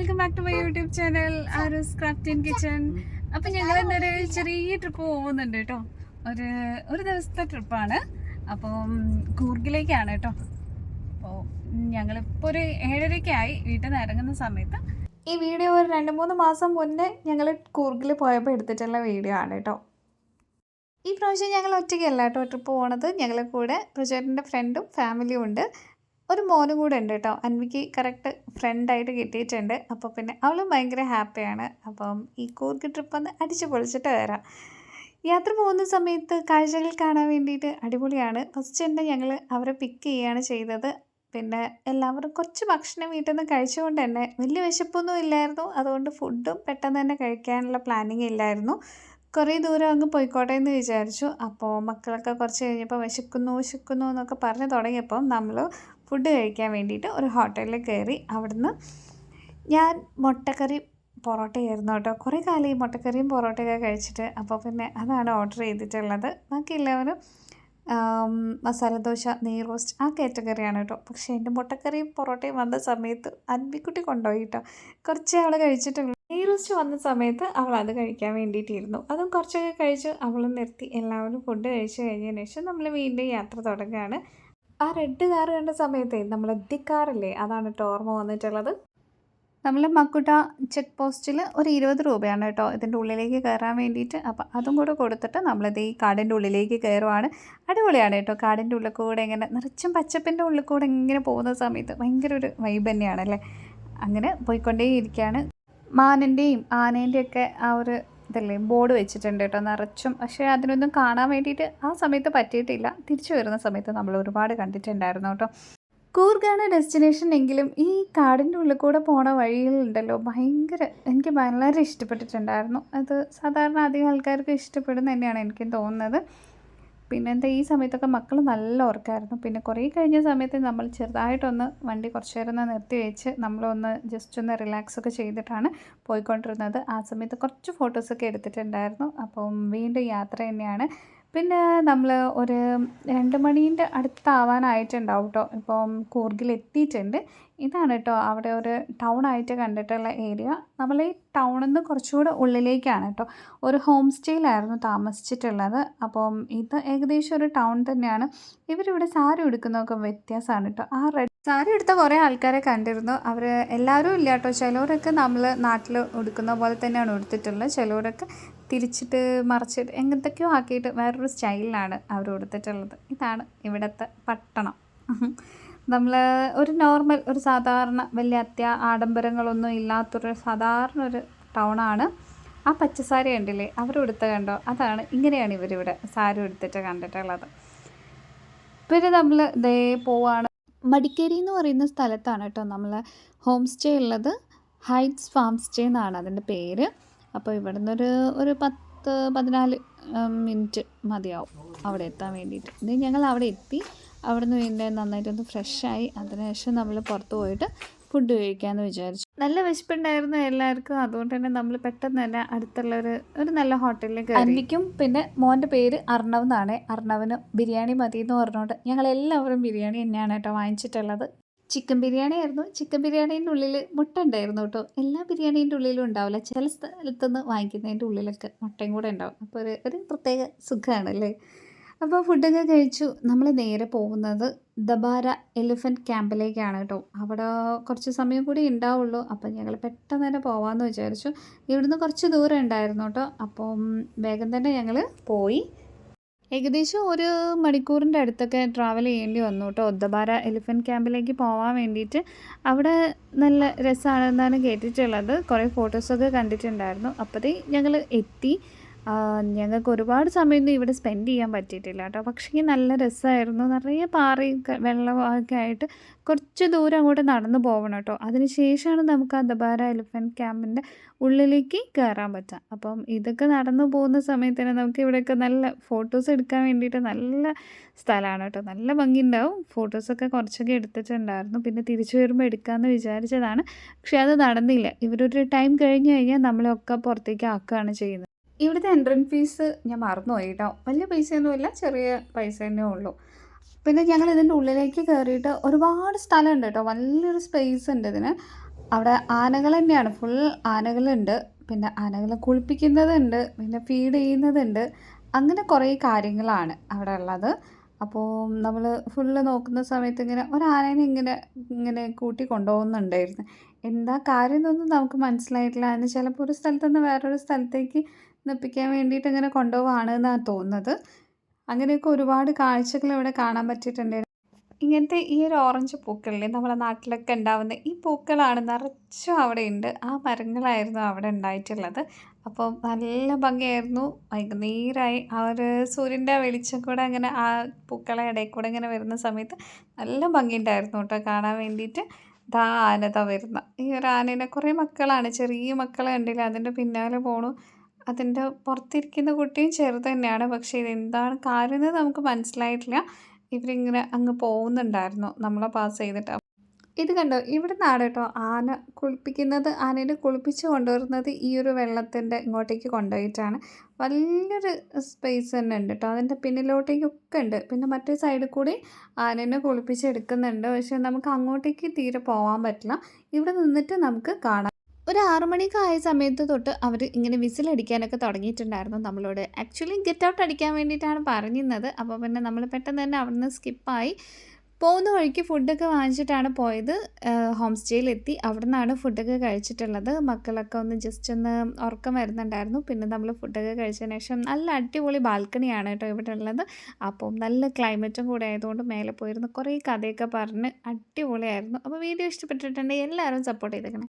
Welcome back to my YouTube channel Aaru's craft in kitchen അപ്പൊ ഞങ്ങൾ ഇന്നൊരു ചെറിയ ട്രിപ്പ് പോകുന്നുണ്ട് കേട്ടോ. ഒരു ഒരു ദിവസത്തെ ട്രിപ്പാണ് അപ്പം കൂർഗിലേക്കാണ് കേട്ടോ. അപ്പോൾ ഞങ്ങളിപ്പോൾ ഒരു ഏഴരയ്ക്കായി വീട്ടിൽ നിന്ന് ഇറങ്ങുന്ന സമയത്ത് ഈ വീഡിയോ ഒരു രണ്ട് മൂന്ന് മാസം മുന്നേ ഞങ്ങൾ കൂർഗിൽ പോയപ്പോൾ എടുത്തിട്ടുള്ള വീഡിയോ ആണ് കേട്ടോ. ഈ പ്രാവശ്യം ഞങ്ങൾ ഒറ്റയ്ക്കല്ല കേട്ടോ ട്രിപ്പ് പോണത്. ഞങ്ങളെ കൂടെ പ്രചോദന്റെ ഫ്രണ്ടും ഫാമിലിയും ഉണ്ട്. ഒരു മോനും കൂടെ ഉണ്ട് കേട്ടോ. അൻവിക്ക് കറക്റ്റ് ഫ്രണ്ടായിട്ട് കിട്ടിയിട്ടുണ്ട്. അപ്പോൾ പിന്നെ അവളും ഭയങ്കര ഹാപ്പിയാണ് അപ്പം ഈ കൂർഗ് ട്രിപ്പ് ഒന്ന് അടിച്ചു പൊളിച്ചിട്ട് വരാം. യാത്ര പോകുന്ന സമയത്ത് കാഴ്ചകൾ കാണാൻ വേണ്ടിയിട്ട് അടിപൊളിയാണ്. ഫസ്റ്റ് തന്നെ ഞങ്ങൾ അവരെ പിക്ക് ചെയ്യുകയാണ് ചെയ്തത്. പിന്നെ എല്ലാവരും കുറച്ച് ഭക്ഷണം വീട്ടിൽ നിന്ന് കഴിച്ചുകൊണ്ട് തന്നെ വലിയ വിശപ്പൊന്നും ഇല്ലായിരുന്നു. അതുകൊണ്ട് ഫുഡും പെട്ടെന്ന് തന്നെ കഴിക്കാനുള്ള പ്ലാനിങ് ഇല്ലായിരുന്നു. കുറേ ദൂരം അങ്ങ് പോയിക്കോട്ടെ എന്ന് വിചാരിച്ചു. അപ്പോൾ മക്കളൊക്കെ കുറച്ച് കഴിഞ്ഞപ്പോൾ വിശക്കുന്നു വിശക്കുന്നു എന്നൊക്കെ പറഞ്ഞു തുടങ്ങിയപ്പം നമ്മൾ ഫുഡ് കഴിക്കാൻ വേണ്ടിയിട്ട് ഒരു ഹോട്ടലിൽ കയറി അവിടുന്ന് ഞാൻ മുട്ടക്കറി പൊറോട്ടയായിരുന്നു കേട്ടോ. കുറേ കാലം ഈ മുട്ടക്കറിയും പൊറോട്ടയൊക്കെ കഴിച്ചിട്ട് അപ്പോൾ പിന്നെ അതാണ് ഓർഡർ ചെയ്തിട്ടുള്ളത്. ബാക്കി എല്ലാവരും ആം, മസാല ദോശ നെയ് റോസ്റ്റ് ആ കാറ്റഗറിയാണ് കേട്ടോ. പക്ഷേ എന്റെ മുട്ടക്കറിയും പൊറോട്ടയും വന്ന സമയത്ത് അൻപിക്കുട്ടി കൊണ്ടുപോയി കേട്ടോ. കുറച്ച് അവൾ കഴിച്ചിട്ടുള്ളൂ. നെയ് റോസ്റ്റ് വന്ന സമയത്ത് അവൾ അത് കഴിക്കാൻ വേണ്ടിയിട്ടിരുന്നു. അതും കുറച്ചൊക്കെ കഴിച്ച് അവൾ നിർത്തി. എല്ലാവരും ഫുഡ് കഴിച്ച് കഴിഞ്ഞതിന് ശേഷം നമ്മൾ വീണ്ടും യാത്ര തുടങ്ങുകയാണ്. ആ റെഡ് കാർ കണ്ട സമയത്തെ കാർ അല്ലേ അതാണ് കേട്ടോ ഓർമ്മ വന്നിട്ടുള്ളത്. നമ്മൾ മക്കുട്ട ചെക്ക് പോസ്റ്റിൽ ഒരു ഇരുപത് രൂപയാണ് കേട്ടോ ഇതിന്റെ ഉള്ളിലേക്ക് കയറാൻ വേണ്ടിയിട്ട്. അപ്പം അതും കൂടെ കൊടുത്തിട്ട് നമ്മളിത് ഈ കാടിന്റെ ഉള്ളിലേക്ക് കയറുവാണ്. അടിപൊളിയാണ് കേട്ടോ കാടിന്റെ ഉള്ളിൽ കൂടെ ഇങ്ങനെ നിറച്ചും പച്ചപ്പിന്റെ ഉള്ളിൽ കൂടെ ഇങ്ങനെ പോകുന്ന സമയത്ത് ഭയങ്കര ഒരു വൈബ് തന്നെയാണല്ലേ അങ്ങനെ പോയിക്കൊണ്ടേയിരിക്കുകയാണ്. മാനിന്റെയും ആനേന്റെയൊക്കെ ആ ഒരു ഇതല്ലേ ബോർഡ് വെച്ചിട്ടുണ്ട് കേട്ടോ നിറച്ചും. പക്ഷേ അതിനൊന്നും കാണാൻ വേണ്ടിയിട്ട് ആ സമയത്ത് പറ്റിയിട്ടില്ല. തിരിച്ചു വരുന്ന സമയത്ത് നമ്മൾ ഒരുപാട് കണ്ടിട്ടുണ്ടായിരുന്നു കേട്ടോ. കൂർഗാണ് ഡെസ്റ്റിനേഷൻ എങ്കിലും ഈ കാടിന്റെ ഉള്ളിൽ കൂടെ പോണ വഴികളുണ്ടല്ലോ ഭയങ്കര എനിക്ക് വളരെ ഇഷ്ടപ്പെട്ടിട്ടുണ്ടായിരുന്നു. അത് സാധാരണ അധികം ആൾക്കാർക്ക് ഇഷ്ടപ്പെടുന്ന തന്നെയാണ് എനിക്ക് തോന്നുന്നത്. പിന്നെ എന്താ ഈ സമയത്തൊക്കെ മക്കൾ നല്ല ഉറക്കായിരുന്നു. പിന്നെ കുറേ കഴിഞ്ഞ സമയത്ത് നമ്മൾ ചെറുതായിട്ടൊന്ന് വണ്ടി കുറച്ച് നേരം ഒന്ന് നിർത്തി വെച്ച് നമ്മളൊന്ന് ജസ്റ്റ് ഒന്ന് റിലാക്സ് ഒക്കെ ചെയ്തിട്ടാണ് പോയിക്കൊണ്ടിരുന്നത്. ആ സമയത്ത് കുറച്ച് ഫോട്ടോസൊക്കെ എടുത്തിട്ടുണ്ടായിരുന്നു. അപ്പം വീണ്ടും യാത്ര തന്നെയാണ് പിന്നെ നമ്മൾ ഒരു രണ്ട് മണീന്റെ അടുത്താവാനായിട്ടുണ്ടാവും കേട്ടോ ഇപ്പം കൂർഗിൽ എത്തിയിട്ടുണ്ട് ഇതാണ് കേട്ടോ അവിടെ ഒരു ടൗൺ ആയിട്ട് കണ്ടിട്ടുള്ള ഏരിയ. നമ്മൾ ഈ ടൗണിൽ നിന്ന് കുറച്ചുകൂടെ ഉള്ളിലേക്കാണ് കേട്ടോ ഒരു ഹോം സ്റ്റേയിലായിരുന്നു താമസിച്ചിട്ടുള്ളത്. അപ്പം ഇത് ഏകദേശം ഒരു ടൗൺ തന്നെയാണ്. ഇവരിവിടെ സാരി ഉടുക്കുന്നതൊക്കെ വ്യത്യാസമാണ് കേട്ടോ ആ റെഡ് സാരി എടുത്ത കുറേ ആൾക്കാരെ കണ്ടിരുന്നു. അവർ എല്ലാവരും ഇല്ല കേട്ടോ ചിലവരൊക്കെ നമ്മൾ നാട്ടിൽ ഉടുക്കുന്ന പോലെ തന്നെയാണ് ഉടുത്തിട്ടുള്ളത്. ചിലവരൊക്കെ തിരിച്ചിട്ട് മറിച്ചിട്ട് എങ്ങനത്തൊക്കെയോ ആക്കിയിട്ട് വേറൊരു സ്റ്റൈലിലാണ് അവർ കൊടുത്തിട്ടുള്ളത്. ഇതാണ് ഇവിടുത്തെ പട്ടണം. നമ്മൾ ഒരു നോർമൽ ഒരു സാധാരണ വലിയ അത്യ ആഡംബരങ്ങളൊന്നും ഇല്ലാത്തൊരു സാധാരണ ഒരു ടൗണാണ്. ആ പച്ചസാരി കണ്ടില്ലേ കൊടുത്ത കണ്ടോ? അതാണ് ഇങ്ങനെയാണ് ഇവരിവിടെ സാരി ഉടുത്തിട്ട് കണ്ടിട്ടുള്ളത്. പിന്നെ നമ്മൾ ദേ പോവാണ്. മടിക്കേരി എന്ന് പറയുന്ന സ്ഥലത്താണ് കേട്ടോ നമ്മൾ ഹോം സ്റ്റേ ഉള്ളത്. ഹൈറ്റ്സ് ഫാം സ്റ്റേ എന്നാണ് അതിന്റെ പേര്. അപ്പോൾ ഇവിടെ നിന്നൊരു ഒരു പത്ത് പതിനാല് മിനിറ്റ് മതിയാവും അവിടെ എത്താൻ വേണ്ടിയിട്ട്. ഇത് ഞങ്ങൾ അവിടെ എത്തി. അവിടെ നിന്ന് വീണ്ടും നന്നായിട്ടൊന്ന് ഫ്രഷായി. അതിനുശേഷം നമ്മൾ പുറത്ത് പോയിട്ട് ഫുഡ് കഴിക്കാമെന്ന് വിചാരിച്ചു. നല്ല വിശപ്പുണ്ടായിരുന്നു എല്ലാവർക്കും. അതുകൊണ്ട് തന്നെ നമ്മൾ പെട്ടെന്ന് തന്നെ അടുത്തുള്ള ഒരു ഒരു നല്ല ഹോട്ടലിലേക്ക് അന്നിക്കും പിന്നെ മോന്റെ പേര് അർണവ് എന്നാണ്. അർണവിന് ബിരിയാണി മതി എന്ന് പറഞ്ഞുകൊണ്ട് ഞങ്ങൾ എല്ലാവരും ബിരിയാണി തന്നെയാണ് കേട്ടോ വാങ്ങിച്ചിട്ടുള്ളത്. ചിക്കൻ ബിരിയാണി ആയിരുന്നു ചിക്കൻ ബിരിയാണീന്റെ ഉള്ളിൽ മുട്ട ഉണ്ടായിരുന്നു കേട്ടോ. എല്ലാ ബിരിയാണീന്റെ ഉള്ളിലും ഉണ്ടാവില്ല. ചില സ്ഥലത്തുനിന്ന് വാങ്ങിക്കുന്നതിന്റെ ഉള്ളിലൊക്കെ മുട്ടയും കൂടെ ഉണ്ടാവും. അപ്പോൾ ഒരു ഒരു പ്രത്യേക സുഖമാണല്ലേ അപ്പോൾ ഫുഡൊക്കെ കഴിച്ചു. നമ്മൾ നേരെ പോകുന്നത് ദബാര എലിഫന്റ് ക്യാമ്പിലേക്കാണ് കേട്ടോ. അവിടെ കുറച്ച് സമയം കൂടി ഉണ്ടാവുള്ളൂ. അപ്പം ഞങ്ങൾ പെട്ടെന്ന് തന്നെ പോകാമെന്ന് വിചാരിച്ചു. ഇവിടുന്ന് കുറച്ച് ദൂരം ഉണ്ടായിരുന്നു കേട്ടോ. അപ്പം വേഗം തന്നെ ഞങ്ങൾ പോയി. ഏകദേശം ഒരു മണിക്കൂറിന്റെ അടുത്തൊക്കെ ട്രാവൽ ചെയ്യേണ്ടി വന്നു കേട്ടോ ഒദ്ദബാര എലിഫന്റ് ക്യാമ്പിലേക്ക് പോകാൻ വേണ്ടിയിട്ട് അവിടെ നല്ല രസമാണെന്നാണ് കേട്ടിട്ടുള്ളത്. കുറേ ഫോട്ടോസൊക്കെ കണ്ടിട്ടുണ്ടായിരുന്നു. അപ്പോഴത്തേ ഞങ്ങൾ എത്തി. ഞങ്ങൾക്ക് ഒരുപാട് സമയമൊന്നും ഇവിടെ സ്പെൻഡ് ചെയ്യാൻ പറ്റിയിട്ടില്ല കേട്ടോ. പക്ഷേ നല്ല രസമായിരുന്നു. നിറയെ പാറയും വെള്ളമൊക്കെ ആയിട്ട് കുറച്ച് ദൂരം അങ്ങോട്ട് നടന്നു പോകണം കേട്ടോ. അതിന് ശേഷമാണ് നമുക്ക് ആ ദബാര എലിഫന്റ് ക്യാമ്പിന്റെ ഉള്ളിലേക്ക് കയറാൻ പറ്റുക. അപ്പം ഇതൊക്കെ നടന്നു പോകുന്ന സമയത്ത് തന്നെ നമുക്ക് ഇവിടെയൊക്കെ നല്ല ഫോട്ടോസ് എടുക്കാൻ വേണ്ടിയിട്ട് നല്ല സ്ഥലമാണ് കേട്ടോ. നല്ല ഭംഗിയുണ്ടാവും. ഫോട്ടോസൊക്കെ കുറച്ചൊക്കെ എടുത്തിട്ടുണ്ടായിരുന്നു. പിന്നെ തിരിച്ചു വരുമ്പോൾ എടുക്കാമെന്ന് വിചാരിച്ചതാണ്. പക്ഷേ അത് നടന്നില്ല. ഇവരൊരു ടൈം കഴിഞ്ഞ് കഴിഞ്ഞാൽ നമ്മളെയൊക്കെ പുറത്തേക്ക് ആക്കുകയാണ് ചെയ്യുന്നത്. ഇവിടുത്തെ എൻട്രൻസ് ഫീസ് ഞാൻ മറന്നുപോയി കേട്ടോ വലിയ പൈസയൊന്നുമില്ല ചെറിയ പൈസ തന്നെ ഉള്ളൂ. പിന്നെ ഞങ്ങൾ ഇതിന്റെ ഉള്ളിലേക്ക് കയറിയിട്ട് ഒരുപാട് സ്ഥലമുണ്ട് കേട്ടോ വലിയൊരു സ്പേസ് ഉണ്ട് ഇതിന്. അവിടെ ആനകൾ തന്നെയാണ്. ഫുൾ ആനകളുണ്ട്. പിന്നെ ആനകളെ കുളിപ്പിക്കുന്നതുണ്ട്. പിന്നെ ഫീഡ് ചെയ്യുന്നതുണ്ട്. അങ്ങനെ കുറേ കാര്യങ്ങളാണ് അവിടെ ഉള്ളത്. അപ്പോൾ നമ്മൾ ഫുള്ള് നോക്കുന്ന സമയത്ത് ഇങ്ങനെ ഒരാനേനെ ഇങ്ങനെ ഇങ്ങനെ കൂട്ടി കൊണ്ടുപോകുന്നുണ്ടായിരുന്നു. എന്താ കാര്യം എന്നൊന്നും നമുക്ക് മനസ്സിലായിട്ടില്ല. അതിന് ചിലപ്പോൾ ഒരു സ്ഥലത്തു നിന്ന് വേറൊരു സ്ഥലത്തേക്ക് നിപ്പിക്കാൻ വേണ്ടിയിട്ട് ഇങ്ങനെ കൊണ്ടുപോവാണ് എന്നാണ് തോന്നുന്നത്. അങ്ങനെയൊക്കെ ഒരുപാട് കാഴ്ചകൾ ഇവിടെ കാണാൻ പറ്റിയിട്ടുണ്ട്. ഇങ്ങനത്തെ ഈ ഒരു ഓറഞ്ച് പൂക്കളില്ലേ നമ്മുടെ നാട്ടിലൊക്കെ ഉണ്ടാവുന്ന ഈ പൂക്കളാണ് നിറച്ചും അവിടെ ഉണ്ട് ആ മരങ്ങളായിരുന്നു അവിടെ ഉണ്ടായിട്ടുള്ളത്. അപ്പോൾ നല്ല ഭംഗിയായിരുന്നു. വൈകുന്നേരമായി ആ ഒരു സൂര്യന്റെ വെളിച്ചം കൂടെ അങ്ങനെ ആ പൂക്കളെ ഇടയിൽ കൂടെ ഇങ്ങനെ വരുന്ന സമയത്ത് നല്ല ഭംഗിയുണ്ടായിരുന്നു കേട്ടോ കാണാൻ വേണ്ടിയിട്ട്. ദാ ആനത വരുന്ന. ഈ ഒരു ആനേനെ കുറേ മക്കളാണ്. ചെറിയ മക്കളെ ഉണ്ടെങ്കിൽ അതിന്റെ പിന്നാലെ പോണു. അതിന്റെ പുറത്തിരിക്കുന്ന കുട്ടിയും ചെറുത് തന്നെയാണ്. പക്ഷേ ഇതെന്താണ് കാര്യം നമുക്ക് മനസ്സിലായിട്ടില്ല. ഇവരിങ്ങനെ അങ്ങ് പോകുന്നുണ്ടായിരുന്നു. നമ്മളെ പാസ് ചെയ്തിട്ട്. ഇത് കണ്ടോ? ഇവിടെ നിന്നാണ് കേട്ടോ ആന കുളിപ്പിക്കുന്നത്. ആനേനെ കുളിപ്പിച്ച് കൊണ്ടുവരുന്നത് ഈ ഒരു വെള്ളത്തിന്റെ ഇങ്ങോട്ടേക്ക് കൊണ്ടുപോയിട്ടാണ്. വലിയൊരു സ്പേസ് തന്നെ ഉണ്ട് കേട്ടോ. അതിന്റെ പിന്നിലോട്ടേക്കൊക്കെ ഉണ്ട്. പിന്നെ മറ്റേ സൈഡിൽ കൂടി ആനേനെ കുളിപ്പിച്ച് എടുക്കുന്നുണ്ട് പക്ഷെ നമുക്ക് അങ്ങോട്ടേക്ക് തീരെ പോകാൻ പറ്റില്ല. ഇവിടെ നിന്നിട്ട് നമുക്ക് കാണാം. ഒരു ആറു മണിയൊക്കെ ആയ സമയത്ത് തൊട്ട് അവർ ഇങ്ങനെ വിസിലടിക്കാനൊക്കെ തുടങ്ങിയിട്ടുണ്ടായിരുന്നു നമ്മളോട്. ആക്ച്വലി ഗെറ്റ് ഔട്ട് അടിക്കാൻ വേണ്ടിയിട്ടാണ് പറഞ്ഞിരുന്നത്. അപ്പോൾ പിന്നെ നമ്മൾ പെട്ടെന്ന് തന്നെ അവിടുന്ന് സ്കിപ്പായി പോകുന്ന വഴിക്ക് ഫുഡൊക്കെ വാങ്ങിച്ചിട്ടാണ് പോയത്. ഹോം സ്റ്റേയിലെത്തി അവിടെ നിന്നാണ് ഫുഡൊക്കെ കഴിച്ചിട്ടുള്ളത്. മക്കളൊക്കെ ഒന്ന് ജസ്റ്റ് ഒന്ന് ഉറക്കം വരുന്നുണ്ടായിരുന്നു. പിന്നെ നമ്മൾ ഫുഡൊക്കെ കഴിച്ചതിന് ശേഷം നല്ല അടിപൊളി ബാൽക്കണിയാണ് കേട്ടോ ഇവിടെ ഉള്ളത് അപ്പം നല്ല ക്ലൈമറ്റും കൂടെ ആയതുകൊണ്ട് മേലെ പോയിരുന്നു കുറേ കഥയൊക്കെ പറഞ്ഞ് അടിപൊളിയായിരുന്നു. അപ്പോൾ വീഡിയോ ഇഷ്ടപ്പെട്ടിട്ടുണ്ടെങ്കിൽ എല്ലാവരും സപ്പോർട്ട് ചെയ്തേക്കണം.